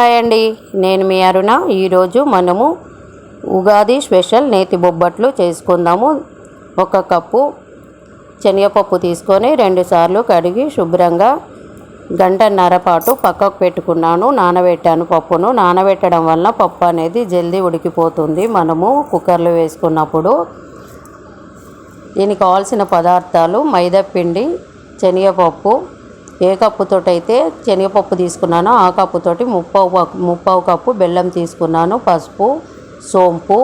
Hi అండి నేను మీ అరుణ. ఈరోజు మనము ఉగాది స్పెషల్ నేతి బొబ్బట్లు చేసుకుందాము. ఒక కప్పు శనగపప్పు తీసుకొని రెండుసార్లు కడిగి శుభ్రంగా గంటన్నర పాటు పక్కకు పెట్టుకున్నాను. నానబెట్టాను పప్పును. నానబెట్టడం వల్ల పప్పు అనేది జల్దీ ఉడికిపోతుంది. మనము కుక్కర్లో వేసుకున్నప్పుడు దీనికి కావాల్సిన పదార్థాలు మైదా పిండి శనగపప్పు ఏ కప్పుతోటైతే శనగపప్పు తీసుకున్నానో ఆ కప్పుతోటి ముప్పావు ముప్పావు కప్పు బెల్లం తీసుకున్నాను పసుపు సోంపు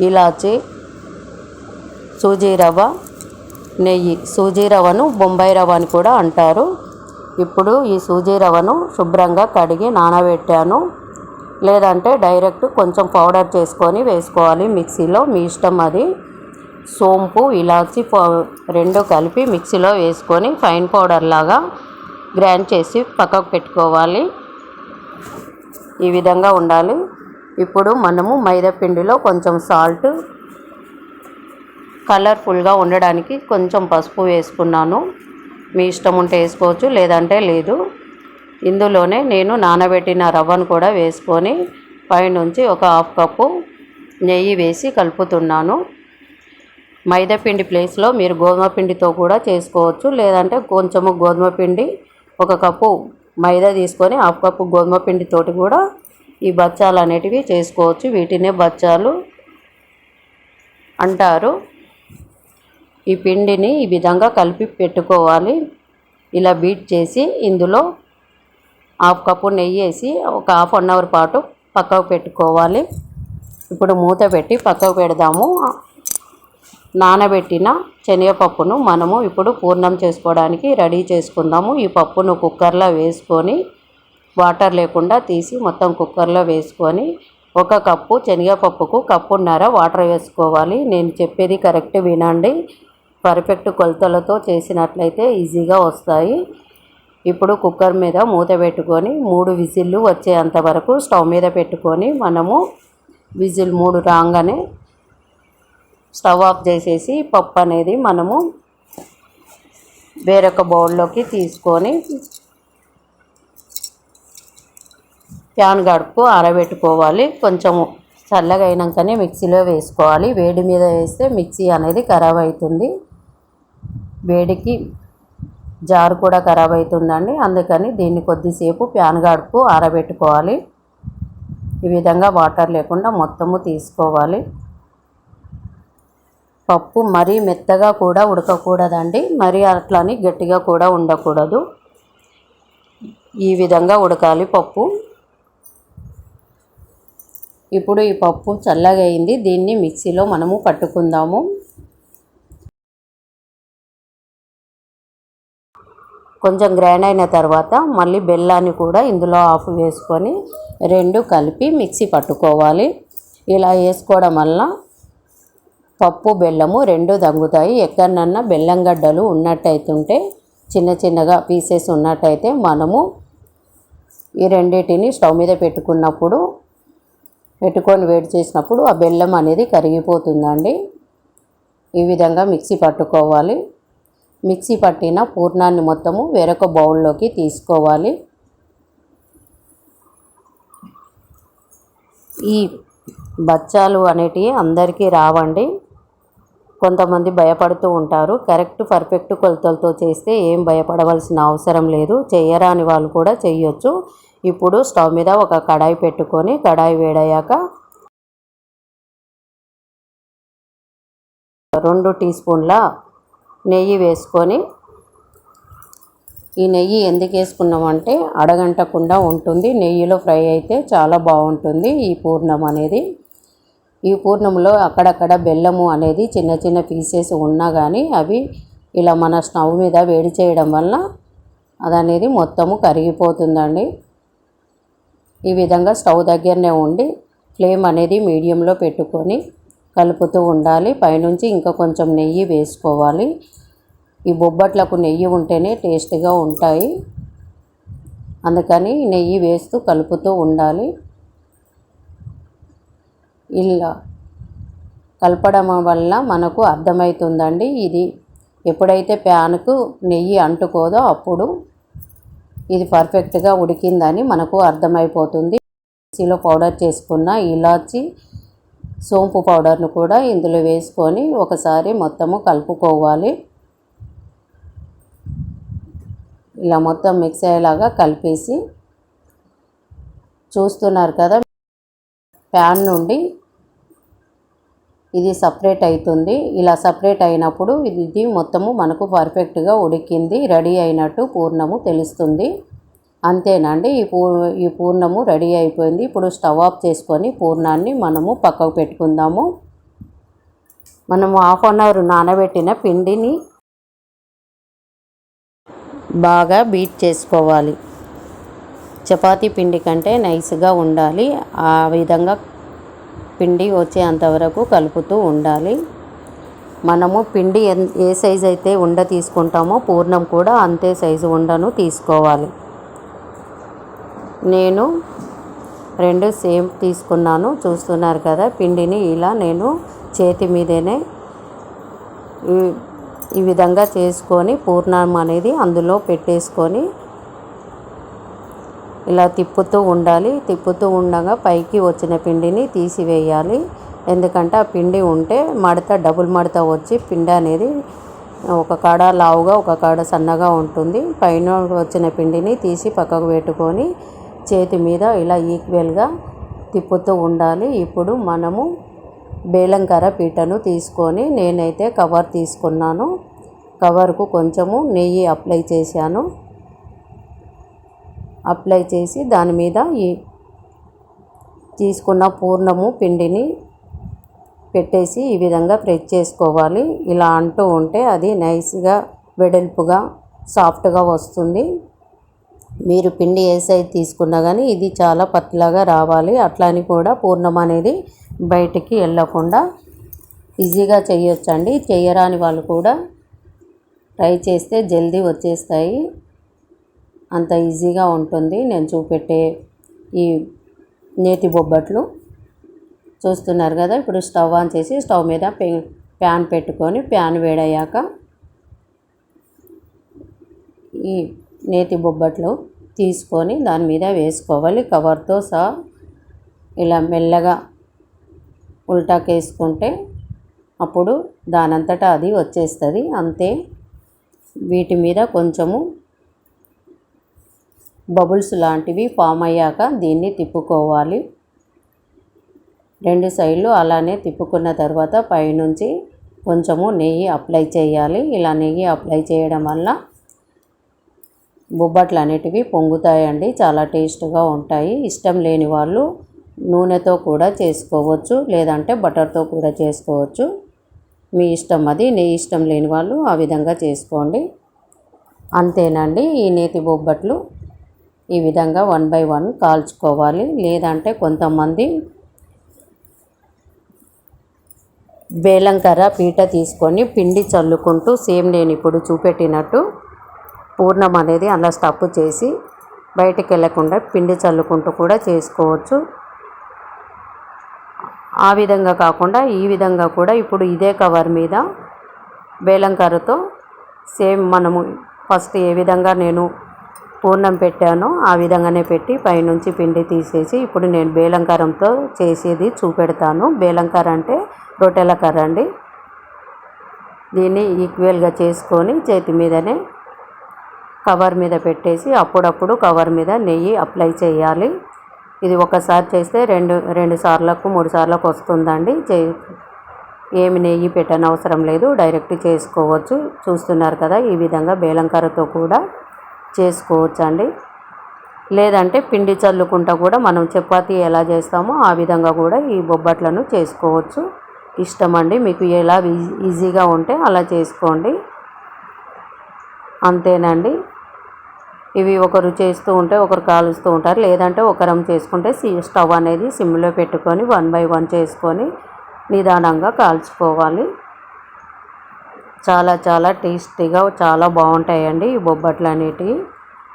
ఇలాచి సూజీ రవ్వ నెయ్యి. సూజీ రవ్వను బొంబాయి రవ్వ అని కూడా అంటారు. ఇప్పుడు ఈ సూజీ రవ్వను శుభ్రంగా కడిగి నానబెట్టాను. లేదంటే డైరెక్ట్ కొంచెం పౌడర్ చేసుకొని వేసుకోవాలి మిక్సీలో. మీ ఇష్టం అది. సోంపు ఇలాచి రెండు కలిపి మిక్సీలో వేసుకొని ఫైన్ పౌడర్ లాగా గ్రైండ్ చేసి పక్కకు పెట్టుకోవాలి. ఈ విధంగా ఉండాలి. ఇప్పుడు మనము మైదాపిండిలో కొంచెం సాల్ట్ కలర్ఫుల్గా ఉండడానికి కొంచెం పసుపు వేసుకున్నాను. మీ ఇష్టం ఉంటే వేసుకోవచ్చు లేదంటే లేదు. ఇందులోనే నేను నానబెట్టిన రవ్వను కూడా వేసుకొని పైనుంచి ఒక హాఫ్ కప్పు నెయ్యి వేసి కలుపుతున్నాను. మైదా పిండి ప్లేస్లో మీరు గోధుమ పిండితో కూడా చేసుకోవచ్చు. లేదంటే కొంచెము గోధుమ పిండి ఒక కప్పు మైదా తీసుకొని హాఫ్ కప్పు గోధుమ పిండితోటి కూడా ఈ బచ్చాలు అనేటివి చేసుకోవచ్చు. వీటినే బచ్చాలు అంటారు. ఈ పిండిని ఈ విధంగా కలిపి పెట్టుకోవాలి. ఇలా బీట్ చేసి ఇందులో హాఫ్ కప్పు నెయ్యి వేసి ఒక హాఫ్ అన్ అవర్ పాటు పక్కకు పెట్టుకోవాలి. ఇప్పుడు మూత పెట్టి పక్కకు పెడదాము. నానబెట్టిన శనగపప్పును మనము ఇప్పుడు పూర్ణం చేసుకోవడానికి రెడీ చేసుకుందాము. ఈ పప్పును కుక్కర్లో వేసుకొని వాటర్ లేకుండా తీసి మొత్తం కుక్కర్లో వేసుకొని ఒక కప్పు శనగపప్పుకు కప్పున్నర వాటర్ వేసుకోవాలి. నేను చెప్పేది కరెక్ట్ వినండి. పర్ఫెక్ట్ కొలతలతో చేసినట్లయితే ఈజీగా వస్తాయి. ఇప్పుడు కుక్కర్ మీద మూత పెట్టుకొని మూడు విజిల్లు వచ్చేంత వరకు స్టవ్ మీద పెట్టుకొని మనము విజిల్ మూడు రాగానే స్టవ్ ఆఫ్ చేసేసి పప్పు అనేది మనము వేరొక బౌల్లోకి తీసుకొని ప్యాన్ గడుపు ఆరబెట్టుకోవాలి. కొంచెము చల్లగా అయినాకనే మిక్సీలో వేసుకోవాలి. వేడి మీద వేస్తే మిక్సీ అనేది ఖరాబ్ అవుతుంది. వేడికి జారు కూడా ఖరాబ్ అవుతుందండి. అందుకని దీన్ని కొద్దిసేపు ప్యాన్ గడుపు ఆరబెట్టుకోవాలి. ఈ విధంగా వాటర్ లేకుండా మొత్తము తీసుకోవాలి. పప్పు మరీ మెత్తగా కూడా ఉడకకూడదండి. మరీ అట్లని గట్టిగా కూడా ఉండకూడదు. ఈ విధంగా ఉడకాలి పప్పు. ఇప్పుడు ఈ పప్పు చల్లగా అయింది. దీన్ని మిక్సీలో మనము పట్టుకుందాము. కొంచెం గ్రైండ్ అయిన తర్వాత మళ్ళీ బెల్లాన్ని కూడా ఇందులో ఆఫ్ వేసుకొని రెండు కలిపి మిక్సీ పట్టుకోవాలి. ఇలా వేసుకోవడం వల్ల పప్పు బెల్లము రెండు దంగుతాయి. ఎక్కడనన్నా బెల్లం గడ్డలు ఉన్నట్టయితుంటే చిన్న చిన్నగా పీసెస్ ఉన్నట్టయితే మనము ఈ రెండింటిని స్టవ్ మీద పెట్టుకున్నప్పుడు పెట్టుకొని వేడి చేసినప్పుడు ఆ బెల్లం అనేది కరిగిపోతుందండి. ఈ విధంగా మిక్సీ పట్టుకోవాలి. మిక్సీ పట్టిన పూర్ణాన్ని మొత్తము వేరొక బౌల్లోకి తీసుకోవాలి. ఈ బచ్చాలు అనేటివి అందరికీ రావండి. కొంతమంది భయపడుతూ ఉంటారు. కరెక్ట్ పర్ఫెక్ట్ కొలతలతో చేస్తే ఏం భయపడవలసిన అవసరం లేదు. చేయరాని వాళ్ళు కూడా చేయొచ్చు. ఇప్పుడు స్టవ్ మీద ఒక కడాయి పెట్టుకొని కడాయి వేడయ్యాక రెండు టీ స్పూన్ల నెయ్యి వేసుకొని ఈ నెయ్యి ఎందుకు వేసుకున్నామంటే అడగంటకుండా ఉంటుంది. నెయ్యిలో ఫ్రై అయితే చాలా బాగుంటుంది ఈ పూర్ణం అనేది. ఈ పూర్ణంలో అక్కడక్కడ బెల్లము అనేది చిన్న చిన్న పీసెస్ ఉన్నా కానీ అవి ఇలా మన స్టవ్ మీద వేడి చేయడం వల్ల అది అనేది మొత్తము కరిగిపోతుందండి. ఈ విధంగా స్టవ్ దగ్గరనే ఉండి ఫ్లేమ్ అనేది మీడియంలో పెట్టుకొని కలుపుతూ ఉండాలి. పైనుంచి ఇంకా కొంచెం నెయ్యి వేసుకోవాలి. ఈ బొబ్బట్లకు నెయ్యి ఉంటేనే టేస్ట్గా ఉంటాయి. అందుకని నెయ్యి వేస్తూ కలుపుతూ ఉండాలి. ఇలా కలపడం వల్ల మనకు అర్థమవుతుందండి ఇది. ఎప్పుడైతే ప్యాన్కు నెయ్యి అంటుకోదో అప్పుడు ఇది పర్ఫెక్ట్గా ఉడికిందని మనకు అర్థమైపోతుంది. మిక్సీలో పౌడర్ చేసుకున్న ఇలాచి సోంపు పౌడర్ను కూడా ఇందులో వేసుకొని ఒకసారి మొత్తము కలుపుకోవాలి. ఇలా మొత్తం మిక్స్ అయ్యేలాగా కలిపేసి చూస్తున్నారు కదా ప్యాన్ నుండి ఇది సపరేట్ అవుతుంది. ఇలా సపరేట్ అయినప్పుడు ఇది మొత్తము మనకు పర్ఫెక్ట్గా ఉడికింది రెడీ అయినట్టు పూర్ణము తెలుస్తుంది. అంతేనండి ఈ పూ ఈ పూర్ణము రెడీ అయిపోయింది. ఇప్పుడు స్టవ్ ఆఫ్ చేసుకొని పూర్ణాన్ని మనము పక్కకు పెట్టుకుందాము. మనము హాఫ్ అన్ అవర్ నానబెట్టిన పిండిని బాగా బీట్ చేసుకోవాలి. చపాతీ పిండి కంటే నైస్గా ఉండాలి. ఆ విధంగా పిండి వచ్చేంత వరకు కలుపుతూ ఉండాలి. మనము పిండి ఏ సైజు అయితే ఉండ తీసుకుంటామో పూర్ణం కూడా అంతే సైజు ఉండను తీసుకోవాలి. నేను రెండు సేమ్ తీసుకున్నాను. చూస్తున్నారు కదా పిండిని ఇలా నేను చేతి మీదనే ఈ విధంగా చేసుకొని పూర్ణం అనేది అందులో పెట్టేసుకొని ఇలా తిప్పుతూ ఉండాలి. తిప్పుతూ ఉండగా పైకి వచ్చిన పిండిని తీసివేయాలి. ఎందుకంటే ఆ పిండి ఉంటే మడత డబుల్ మడత వచ్చి పిండి అనేది ఒక కాడ లావుగా ఒక కాడ సన్నగా ఉంటుంది. పైన వచ్చిన పిండిని తీసి పక్కకు పెట్టుకొని చేతి మీద ఇలా ఈక్వెల్గా తిప్పుతూ ఉండాలి. ఇప్పుడు మనము బేలంకర పీటను తీసుకొని నేనైతే కవర్ తీసుకున్నాను. కవర్కు కొంచెము నెయ్యి అప్లై చేశాను. అప్లై చేసి దాని మీద ఈ తీసుకున్న పూర్ణము పిండిని పెట్టేసి ఈ విధంగా ప్రెస్ చేసుకోవాలి. ఇలా అంటూ ఉంటే అది నైస్గా వెడల్పుగా సాఫ్ట్గా వస్తుంది. మీరు పిండి ఏ సైజ్ తీసుకున్నా కానీ ఇది చాలా పతలాగా రావాలి. అట్లా అని కూడా పూర్ణం అనేది బయటికి వెళ్ళకుండా ఈజీగా చేయొచ్చండి. చేయరాని వాళ్ళు కూడా ట్రై చేస్తే జల్దీ వచ్చేస్తాయి. అంత ఈజీగా ఉంటుంది. నేను చూపెట్టే ఈ నేతి బొబ్బట్లు చూస్తున్నారు కదా ఇప్పుడు స్టవ్ ఆన్ చేసి స్టవ్ మీద ప్యాన్ పెట్టుకొని ప్యాన్ వేడయ్యాక ఈ నేతి బొబ్బట్లు తీసుకొని దాని మీద వేసుకోవాలి. కవర్తో సహా ఇలా మెల్లగా ఉల్టాకేసుకుంటే అప్పుడు దానంతటా అది వచ్చేస్తుంది. అంతే. వీటి మీద కొంచెము బబుల్స్ లాంటివి ఫామ్ అయ్యాక దీన్ని తిప్పుకోవాలి. రెండు సైడ్లు అలానే తిప్పుకున్న తర్వాత పైనుంచి కొంచెము నెయ్యి అప్లై చేయాలి. ఇలా నెయ్యి అప్లై చేయడం వల్ల బొబ్బట్లు అనేటివి పొంగుతాయండి. చాలా టేస్ట్గా ఉంటాయి. ఇష్టం లేని వాళ్ళు నూనెతో కూడా చేసుకోవచ్చు లేదంటే బటర్తో కూడా చేసుకోవచ్చు. మీ ఇష్టం అది నెయ్యి ఇష్టం లేని వాళ్ళు ఆ విధంగా చేసుకోండి. అంతేనండి ఈ నేతి బొబ్బట్లు. ఈ విధంగా వన్ బై వన్ కాల్చుకోవాలి. లేదంటే కొంతమంది బేలంకర్ర పీట తీసుకొని పిండి చల్లుకుంటూ సేమ్ నేను ఇప్పుడు చూపెట్టినట్టు పూర్ణం అనేది అలా స్టఫ్ చేసి బయటికి వెళ్ళకుండా పిండి చల్లుకుంటూ కూడా చేసుకోవచ్చు. ఆ విధంగా కాకుండా ఈ విధంగా కూడా ఇప్పుడు ఇదే కవర్ మీద బేలంకర్రతో సేమ్ మనము ఫస్ట్ ఏ విధంగా నేను పూర్ణం పెట్టానో. ఆ విధంగానే పెట్టి పైనుంచి పిండి తీసేసి ఇప్పుడు నేను బేలంకరంతో చేసేది చూపెడతాను. బేలంకర అంటే రొట్టెల కర్ర అండి. దీన్ని ఈక్వల్గా చేసుకొని చేతి మీదనే కవర్ మీద పెట్టేసి అప్పుడప్పుడు కవర్ మీద నెయ్యి అప్లై చేయాలి. ఇది ఒకసారి చేస్తే రెండు రెండు సార్లకు మూడు సార్లకు వస్తుందండి. చే ఏమి నెయ్యి పెట్టనవసరం లేదు. డైరెక్ట్ చేసుకోవచ్చు. చూస్తున్నారు కదా ఈ విధంగా బేలంకరతో కూడా చేసుకోవచ్చు అండి లేదంటే పిండి చల్లుకుంటా కూడా మనం చపాతి ఎలా చేస్తామో ఆ విధంగా కూడా ఈ బొబ్బట్లను చేసుకోవచ్చు. ఇష్టం అండి మీకు ఎలా ఈజీగా ఉంటే అలా చేసుకోండి. అంతేనండి. ఇవి ఒకరు చేస్తూ ఉంటే ఒకరు కాలుస్తూ ఉంటారు. లేదంటే ఒకరం చేసుకుంటే సి స్టవ్ అనేది సిమ్లో పెట్టుకొని వన్ బై వన్ చేసుకొని నిదానంగా కాల్చుకోవాలి. చాలా చాలా టేస్టీగా చాలా బాగుంటాయండి ఈ బొబ్బట్లు అనేటివి.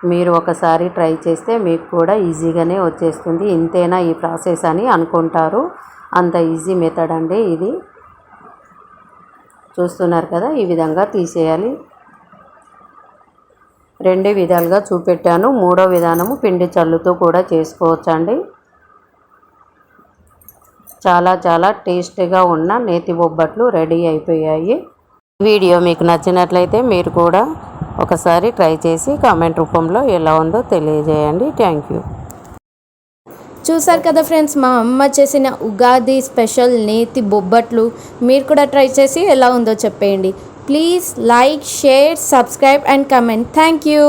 మీరు ఒకసారి ట్రై చేస్తే మీకు కూడా ఈజీగానే వచ్చేస్తుంది. ఇంతేనా ఈ ప్రాసెస్ అని అనుకుంటారు. అంత ఈజీ మెథడ్ అండి ఇది. చూస్తున్నారు కదా ఈ విధంగా తీసేయాలి. రెండు విధాలుగా చూపెట్టాను. మూడో విధానము పిండి చల్లుతూ కూడా చేసుకోవచ్చండి. చాలా చాలా టేస్టీగా ఉన్న నేతి బొబ్బట్లు రెడీ అయిపోయాయి. వీడియో మీకు నచ్చినట్లయితే మీరు కూడా ఒకసారి ట్రై చేసి కామెంట్ రూపంలో ఎలా ఉందో తెలియజేయండి. Thank you. చూసారు కదా ఫ్రెండ్స్ మా అమ్మ చేసిన ఉగాది స్పెషల్ నేతి బొబ్బట్లు మీరు కూడా ట్రై చేసి ఎలా ఉందో చెప్పేయండి. Please like share subscribe and comment. Thank you.